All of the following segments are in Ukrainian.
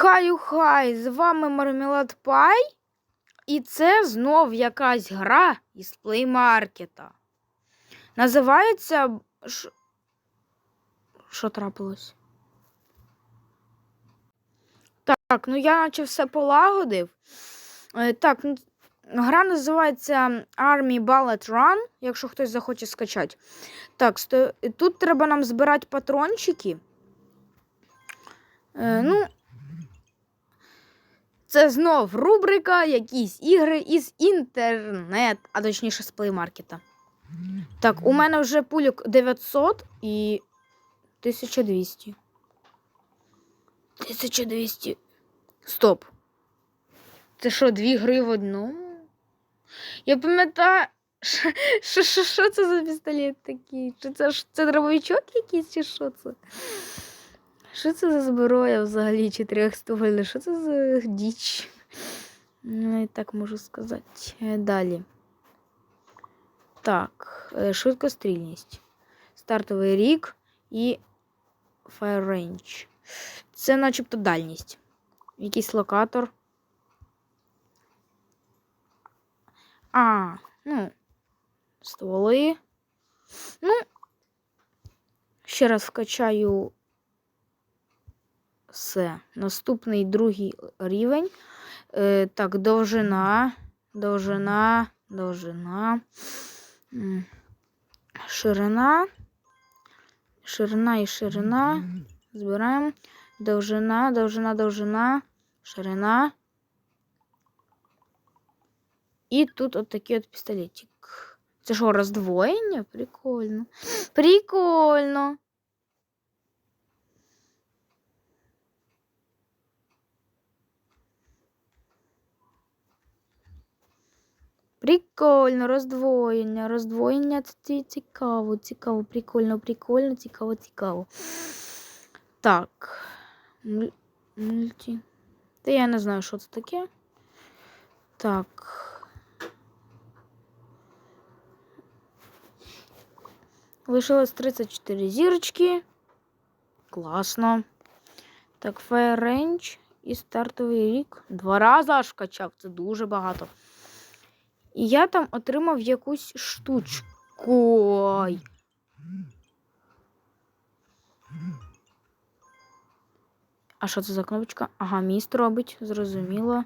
Хай-хай, з вами Мармелад Пай. І це знов якась гра із плеймаркета. Називається. Що трапилось? Так, ну я наче все полагодив. Е, Так, ну, гра називається Army Ballet Run, якщо хтось захоче скачати. Так, сто... тут треба нам збирати патрончики. Е, ну, це знов рубрика якісь ігри із інтернет, а точніше з плеймаркета. Так, у мене вже пульок 900 і 1200. 1200. Стоп. Це що, дві гри в одному? Я пам'ятаю. що це за пістолет такий? Чи це, це дробовичок якийсь, чи що це? Що це за зброя взагалі чотирьохствольна? Що це за діч? Ну, і так можу сказати. Е, Далі. Так, е, швидкострільність. Стартовий рік і Fire Range. Це начебто дальність. Якийсь локатор. А, ну, стволи. Ну, ще раз вкачаю все. Наступний другий рівень. Е, так, довжина, довжина, довжина, ширина, ширина і ширина. Збираємо. Довжина, довжина, довжина, ширина. І тут от такий от пістолетик. Це що, роздвоєння? Прикольно. Прикольно. Прикольно, роздвоєння. Роздвоєння це цікаво, цікаво, прикольно, прикольно, цікаво, цікаво. Так. Мульті. Та я не знаю, що це таке. Так. Лишилось 34 зірочки. Класно. Так, Fire Range і стартовий рік. Два рази аж качав. Це дуже багато. І я там отримав якусь штучку. Ой. А що це за кнопочка? Ага, міст робить, зрозуміло.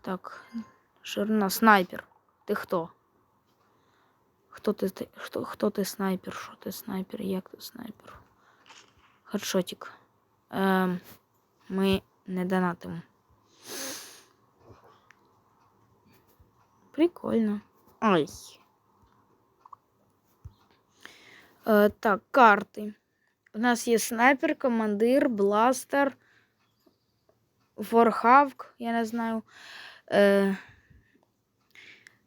Так, ширина, снайпер. Ти хто? Хто ти, ти- хто, хто ти снайпер? Що ти снайпер? Як ти снайпер? Хедшотик. Ем, ми не донатимо. Прикольно. Ай. Е, так, карти. У нас є снайпер, командир, бластер, Ворхавк, я не знаю. Е,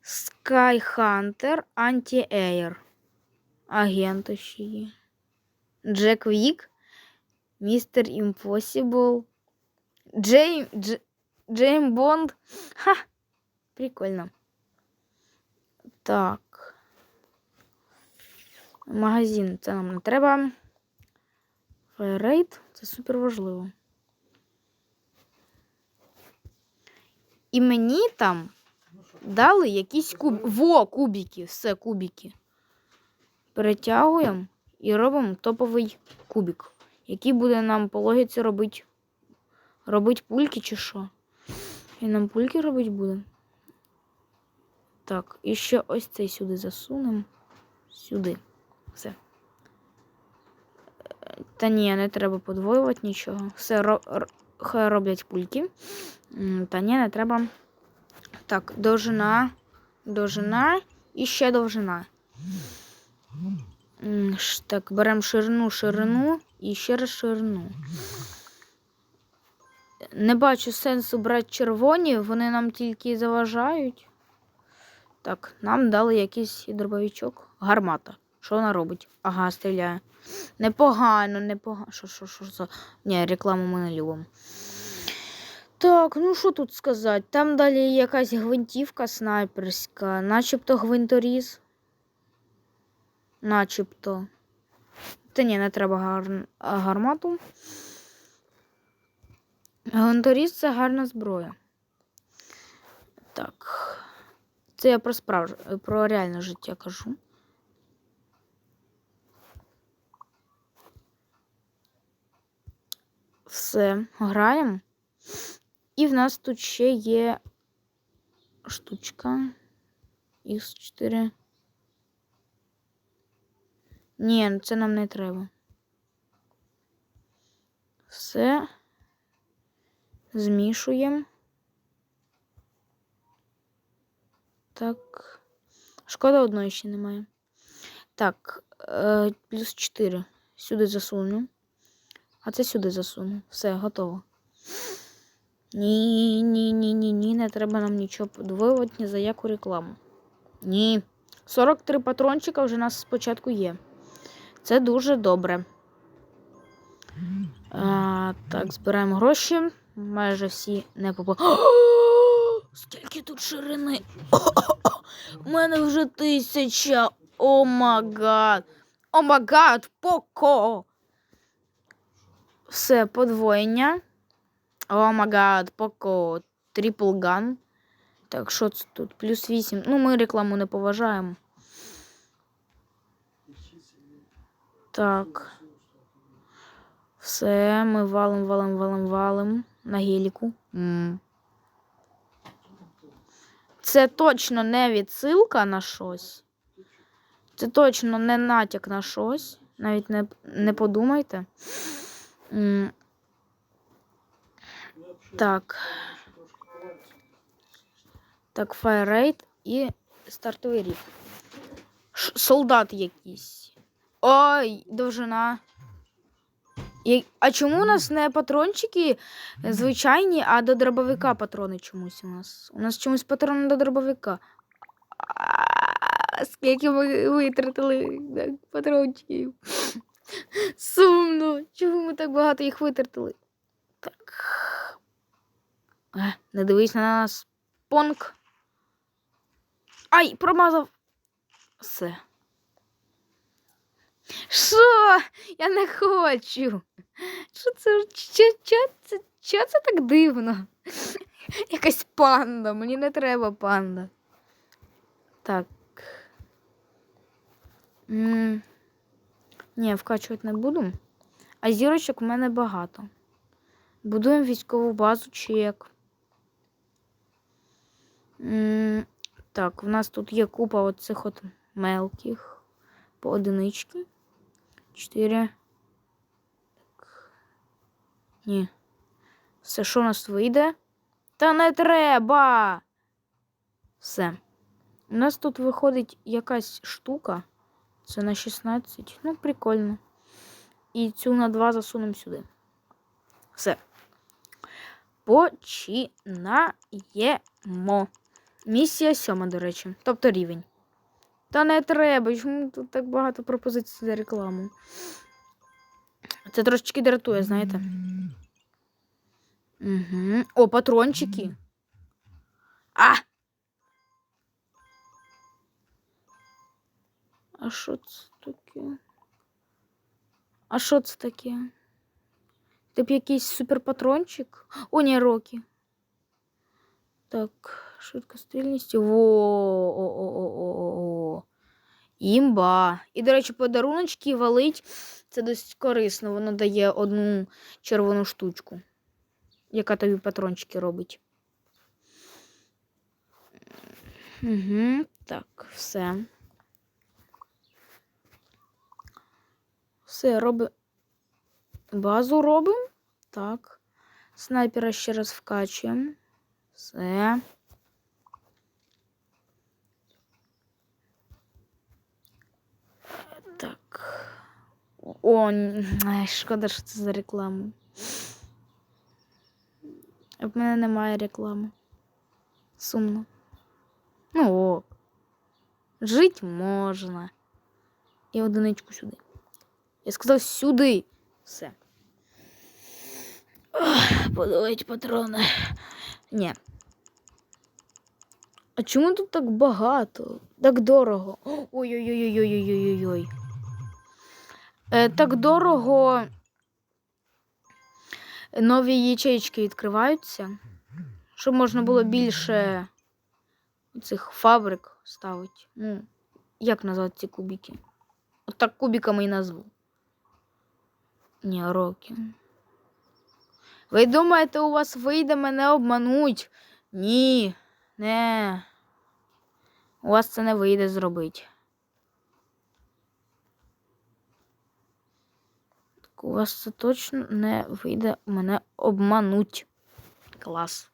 Скайхантер, Анті-Ейр. Агент ще є. Джек Вік, Містер Імпосібл, Джейм, Джейм Бонд. Ха! Прикольно. Так. Магазин це нам не треба. Файрейт це супер важливо. І мені там дали якісь куб... Во, кубики, все, кубики. Перетягуємо і робимо топовий кубик, який буде нам по логіці робити. Робить пульки чи що? І нам пульки робити буде. Так, і ще ось цей сюди засунемо. Сюди. Все. Та ні, не треба подвоювати нічого. Все ро- хай роблять пульки. Та ні, не треба. Так, довжина, довжина і ще довжина. Так, беремо ширину, ширину і ще раз ширину. Не бачу сенсу брати червоні, вони нам тільки заважають. Так, нам дали якийсь дробовичок. Гармата. Що вона робить? Ага, стріляє. Непогано, непогано. Що, що, що за. Ні, рекламу ми не любимо. Так, ну що тут сказати? Там далі якась гвинтівка снайперська, начебто гвинторіз. Начебто. Та ні, не треба гар... гармату. Гонторіз це гарна зброя. Так. Це я про справж... про реальне життя кажу. Все, граємо. І в нас тут ще є штучка. Х4. Ні, це нам не треба. Все. Змішуємо. Так. Шкода одної ще немає. Так, е, плюс 4. Сюди засуну. А це сюди засуну. Все, готово. Ні, ні, ні, ні, ні, не треба нам нічого подвоювати ні за яку рекламу. Ні. 43 патрончика вже у нас спочатку є. Це дуже добре. А, так, збираємо гроші. Майже всі не попали. Скільки тут ширини? У мене вже тисяча. О магад. О магад, поко. Все, подвоєння. О магад, поко. Трипл ган. Так, що це тут? Плюс 8. Ну, ми рекламу не поважаємо. Так. Все, ми валим, валим, валим, валим на геліку. М. Це точно не відсилка на щось. Це точно не натяк на щось. Навіть не, не подумайте. Так. Так, файрейт і стартовий рік. Солдат якийсь. Ой, довжина. А чому у нас не патрончики звичайні, а до дробовика патрони чомусь у нас? У нас чомусь патрони до дробовика. Скільки ми витратили патрончиків. Сумно. Чому ми так багато їх витратили? Так. Е, Не дивись на нас. Понк. Ай, промазав. Все. Що? Я не хочу. Що це? Що, що, це, що це так дивно? Якась панда, мені не треба панда. Так. М Ні, вкачувати не буду. А зірочок в мене багато. Будуємо військову базу чи як. Так, у нас тут є купа оцих от мелких поодинички. 4. Так. Ні. Все, що у нас вийде? Та не треба. Все. У нас тут виходить якась штука. Це на 16. Ну, прикольно. І цю на 2 засунемо сюди. Все. Починаємо. Місія сьома, до речі, тобто рівень. Та не треба. Чому тут так багато пропозицій за рекламу? Це трошечки дратує, знаєте. Угу. О, патрончики. А! А що це таке? А що це таке? Тип якийсь суперпатрончик? О, ні, роки. Так, швидкострільність. Во-о-о-о-о-о. Імба. І, до речі, подаруночки валить. Це досить корисно. Воно дає одну червону штучку, яка тобі патрончики робить. Угу, так, все. Все, роби. Базу робимо. Так. Снайпера ще раз вкачуємо. Все. Так. О, шкода, що це за рекламу. В мене немає реклами. Сумно. Ну о. Жить можна. І одиничку сюди. Я сказав сюди. Все. Подавайте патрони. Ні. А чому тут так багато? Так дорого. Ой-ой-ой-ой-ой-ой-ой-ой. Е, так дорого. нові ячейки відкриваються, щоб можна було більше цих фабрик ставити. Ну, як назвати ці кубики? От так кубиками і назву. Ні, роки. Ви думаєте, у вас вийде мене обмануть? Ні, не. У вас це не вийде зробити. У вас це точно не вийде мене обмануть. Клас.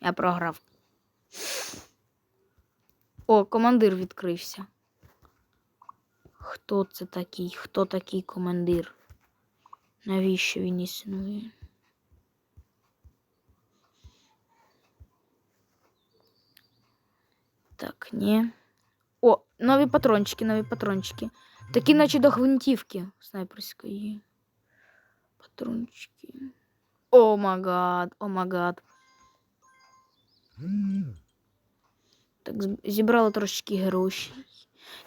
Я програв. О, командир відкрився. Хто це такий? Хто такий командир? Навіщо він існує? Так, ні. О, нові патрончики, нові патрончики. Такі, наче до гвинтівки снайперської. Патрончики. О магад, о магад. Так, з- зібрали трошечки грошей.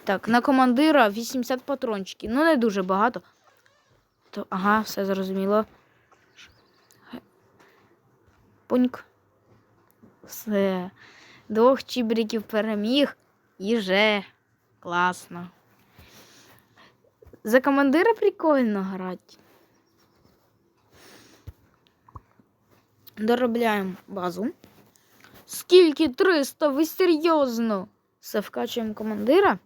Так, на командира 80 патрончиків. Ну, не дуже багато. То, ага, все зрозуміло. Пуньк. Все. Двох чібриків переміг. І же. Класно. За командира прикольно грати. Доробляємо базу. Скільки 300? Ви серйозно? Все вкачуємо командира.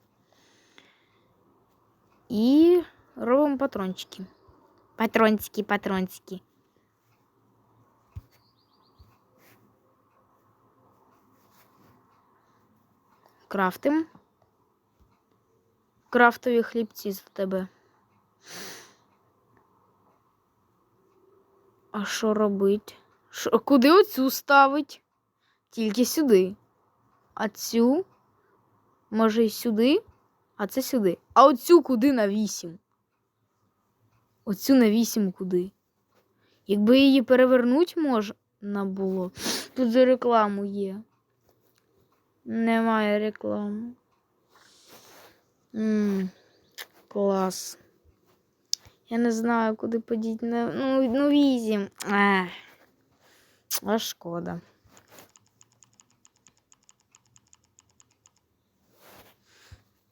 І робимо патрончики. Патрончики, патрончики. Крафтим. Крафтові хлібці за тебе. А що робить? Шо, куди оцю ставить? Тільки сюди. А цю? Може, і сюди? А це сюди. А оцю куди на 8? Оцю на 8 куди? Якби її перевернуть можна було. Тут за рекламу є. Немає реклами. М, клас. Я не знаю, куди подіти. на- Ну, ну вісім. Ех. А шкода.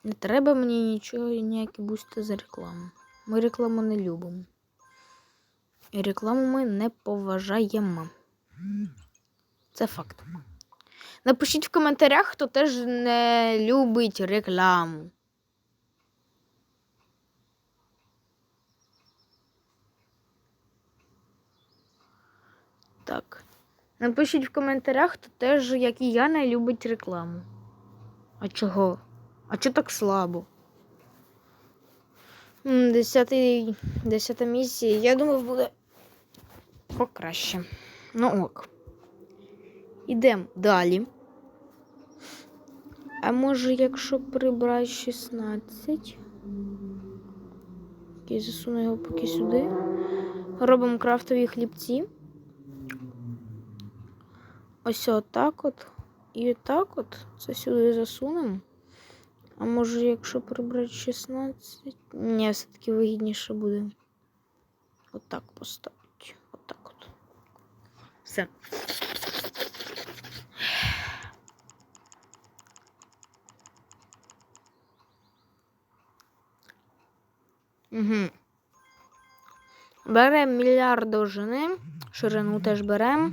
Не треба мені нічого, ніякі бусти за рекламу. Ми рекламу не любимо. І рекламу ми не поважаємо. Це факт. Напишіть в коментарях, хто теж не любить рекламу. Так. Напишіть в коментарях, хто теж, як і я, не любить рекламу. А чого? А чого так слабо? Десятий, десята місія. Я думав, буде покраще. Ну ок. Ідемо далі. А може, якщо прибрати 16. Я засуну його поки сюди. Робимо крафтові хлібці. Ось отак от. І так от. Це сюди засунемо. А може, якщо прибрати 16. Ні, все-таки вигідніше буде. Отак поставити. Отак от. Все. Угу. Беремо мільярд довжини, ширину теж беремо.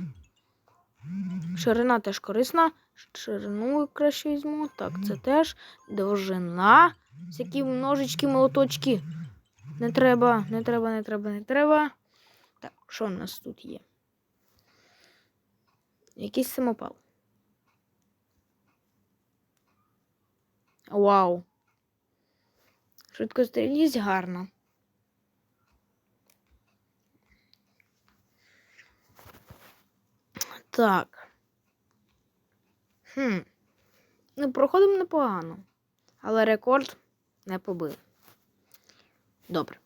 Ширина теж корисна. Ширину краще візьму. Так, це теж довжина. Всякі ножички, молоточки. Не треба, не треба, не треба, не треба. Так, що в нас тут є? Якийсь самопал. Вау. Швидкострільність гарна. Так. Хм. Ну, проходимо непогано. Але рекорд не побив. Добре.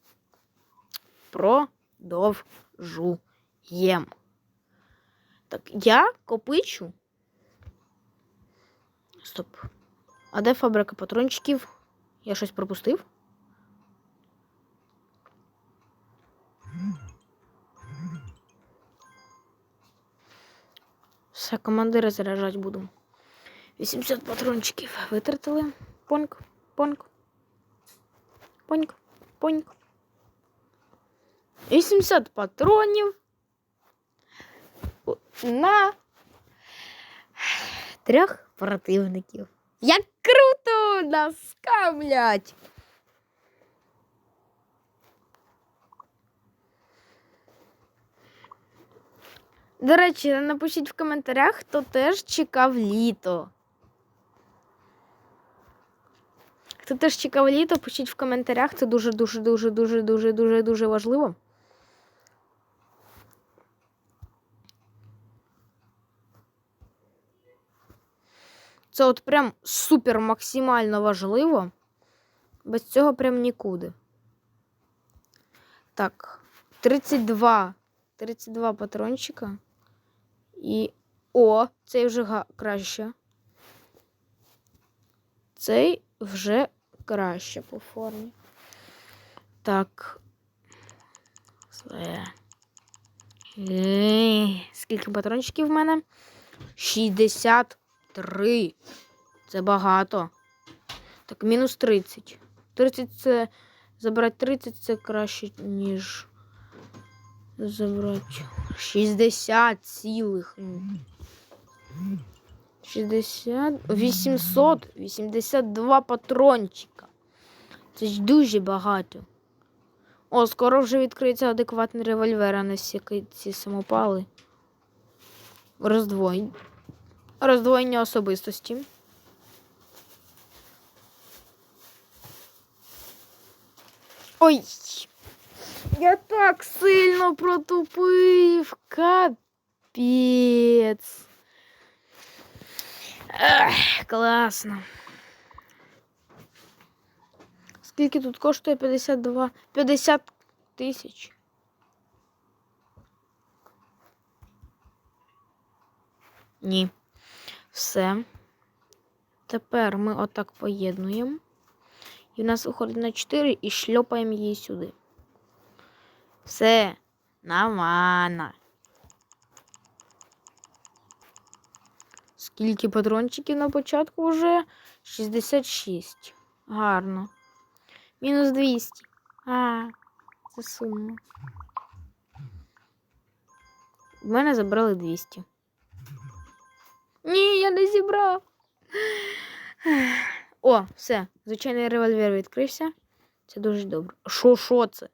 Продовжуємо. Так, я копичу. Стоп. А де фабрика патрончиків? Я щось пропустив? Все, командири заряджати буду. 80 патрончиків витратили. Поньк, поньк. Поньк, поньк. 80 патронів. На трьох противників. Як круто! Нас камлять! До речі, напишіть в коментарях, хто теж чекав літо. Хто теж чекав літо, пишіть в коментарях. Це дуже, дуже, дуже, дуже, дуже, дуже, дуже важливо. Це от прям супер максимально важливо. Без цього прям нікуди. Так, 32. 32 патрончика. І. О, цей вже краще. Цей вже краще по формі. Так. Все. Е, Скільки патрончиків в мене? 63. Це багато. Так, мінус 30. 30 це. Забрати 30 це краще, ніж. Забрати. 60 цілих. 60. 800. 82 патрончика. Це ж дуже багато. О, скоро вже відкриється адекватний револьвер, а не всякі ці самопали. Роздвоєння. Роздвоєння особистості. Ой! Я так сильно протупив. Капець. Ех, класно. Скільки тут коштує 52? 50 тисяч. Ні. Все. Тепер ми отак поєднуємо. І в нас виходить на 4 і шльопаємо її сюди. Все. Нормально. Скільки патрончиків на початку вже? 66. Гарно. Мінус 200. А, це сумно. В мене забрали 200. Ні, я не зібрав. О, все. Звичайний револьвер відкрився. Це дуже добре. Що, що це?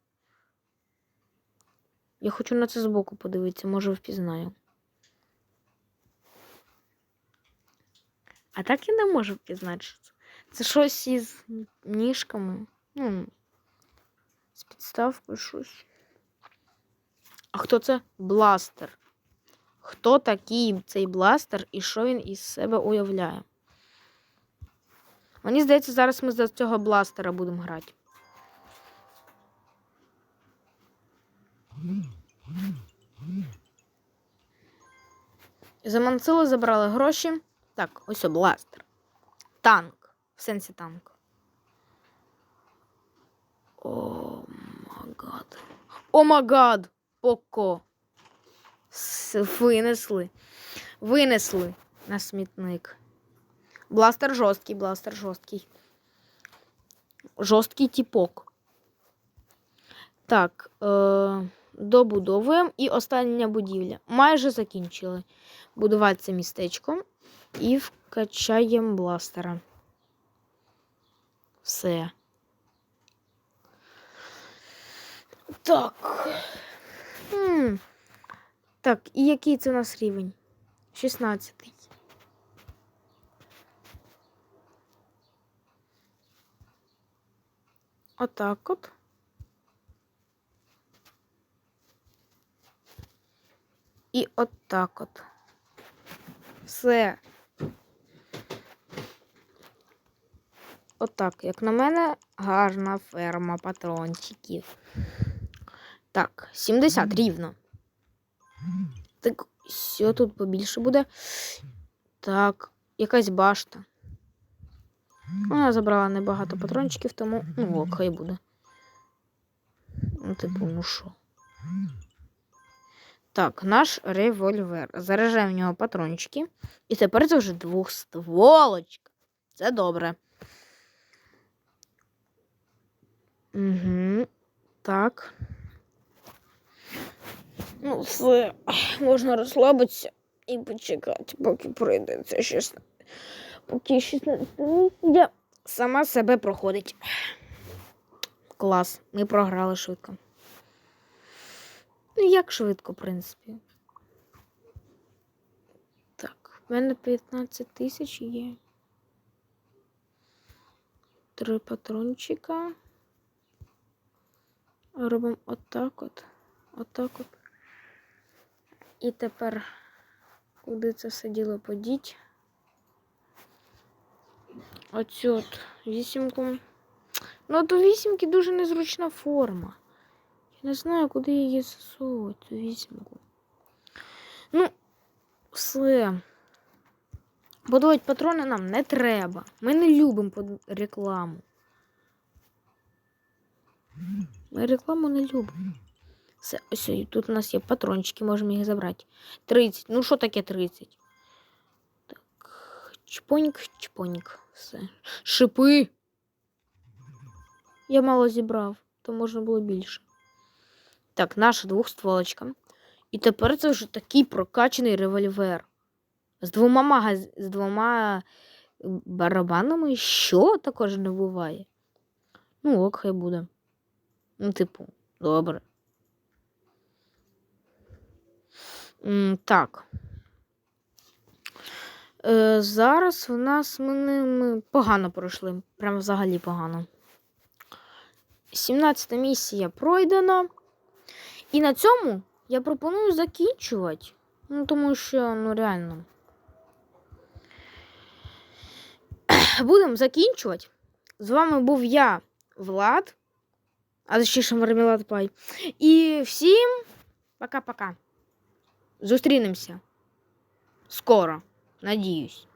Я хочу на це збоку подивитися, може впізнаю. А так я не можу впізнати, це. Щось із ніжками. Ну, з підставкою щось. А хто це? Бластер. Хто такий цей бластер і що він із себе уявляє? Мені здається, зараз ми за цього бластера будемо грати. За Манцилу забрали гроші. Так, ось о, бластер. Танк. В сенсі танк. О магад. О магад! Поко. С- Винесли. Винесли на смітник. Бластер жорсткий, бластер жорсткий. Жорсткий тіпок. Так, е, добудовуємо. І остання будівля. Майже закінчили будувати це містечко. І вкачаємо бластера. Все. Так. Хм. Так, і який це у нас рівень? 16. Отак от. І отак от. Все. Отак, як на мене, гарна ферма патрончиків. Так, 70 рівно. Так, все тут побільше буде. Так, якась башта. Вона забрала небагато патрончиків, тому ну ок, хай буде. Ну, типу, ну що. Так, наш револьвер. Заряджаємо в нього патрончики. І тепер це вже двохстволочка. Це добре. Угу. Так. Ну, все, можна розслабитися і почекати, поки пройде це 16. Поки 16 місія сама себе проходить. Клас, ми програли швидко. Ну, як швидко, в принципі. Так, в мене 15 тисяч є. Три патрончика. Робимо отак от. Отак от. І тепер куди це все діло подіть? Оцю от вісімку. Ну, до вісімки дуже незручна форма. Я не знаю, куди її засовувати, цю вісімку. Ну, все. Будувати патрони нам не треба. Ми не любимо рекламу. Ми рекламу не любимо. Все, ось тут у нас є патрончики, можемо їх забрати. 30. Ну, що таке 30? Так. Чпоньк, чпоньк. Все. Шипи. Я мало зібрав, то можна було більше. Так, наша двохстволочка. І тепер це вже такий прокачаний револьвер. З двома магаз... з двома барабанами, що також не буває. Ну, ок, хай буде. Ну, типу, добре. Так. Е, зараз у нас ми, ми погано пройшли. Прям взагалі погано. 17 місія пройдена. І на цьому я пропоную закінчувати. Ну, тому що, ну, реально. Будемо закінчувати. З вами був я, Влад, а точніше Мармелад Пай. І всім пока-пока. Зустрінемося. Скоро. Надіюсь.